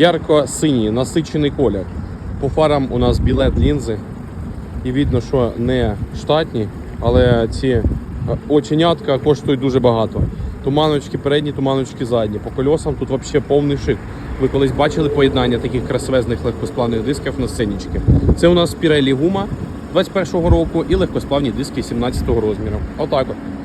ярко-синій, насичений колір. По фарам у нас білет лінзи. І видно, що не штатні, але ці е, оченятка коштують дуже багато. Туманочки передні, туманочки задні. По кольосам тут взагалі повний шик. Ви колись бачили поєднання таких красивезних легкосплавних дисків на сценічки. Це у нас Pirelli гума 21-го року і легкосплавні диски 17-го розміру. Отак от.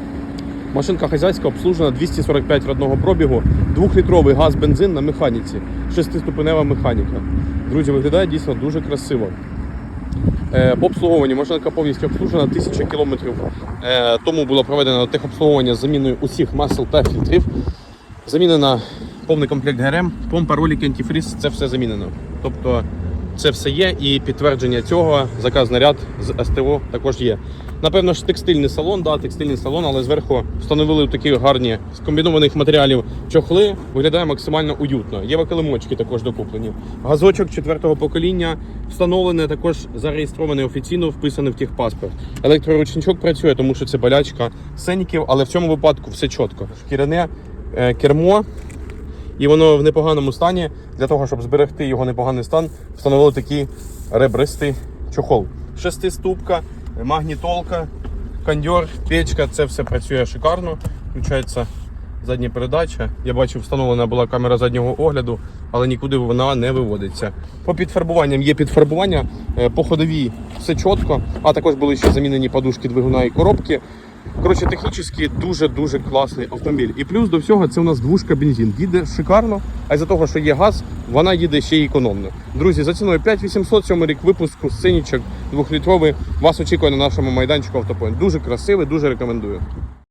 Машинка хазяйська обслужена 245 родного пробігу, 2-літровий газ бензин на механіці, 6-ступенева механіка. Друзі, виглядає дійсно дуже красиво. Е, По обслуговуванню машинка повністю обслужена 1000 кілометрів. Е, Тому було проведено техобслуговування з заміною усіх масел та фільтрів. Замінена повний комплект ГРМ, помпа, ролики, антифріз, це все замінено. Тобто це все є і підтвердження цього, заказ наряд з СТО також є. Напевно ж текстильний салон, да, текстильний салон, але зверху встановили такі гарні з комбінованих матеріалів чохли. Виглядає максимально уютно. Є викилимочки також докуплені. Газочок четвертого покоління встановлений, також зареєстрований офіційно, вписаний в техпаспорт. Електроручничок працює, тому що це болячка сеніків, але в цьому випадку все чітко. Шкіряне е, кермо, і воно в непоганому стані. Для того, щоб зберегти його непоганий стан, встановили такий ребристий чохол. Шестиступка, магнітолка, кондьор, печка це все працює шикарно. Включається задня передача. Я бачив, встановлена була камера заднього огляду, але нікуди вона не виводиться. По підфарбуванням є підфарбування, е, по ходовій все чітко, а також були ще замінені подушки двигуна і коробки. Коротше, технічно дуже-дуже класний автомобіль. І плюс до всього це у нас двушка бензин. Їде шикарно, а із-за того, що є газ, вона їде ще й економно. Друзі, за ціною 5800 сьомий рік випуску сценічок двохлітровий. Вас очікує на нашому майданчику автопоінт. Дуже красивий, дуже рекомендую.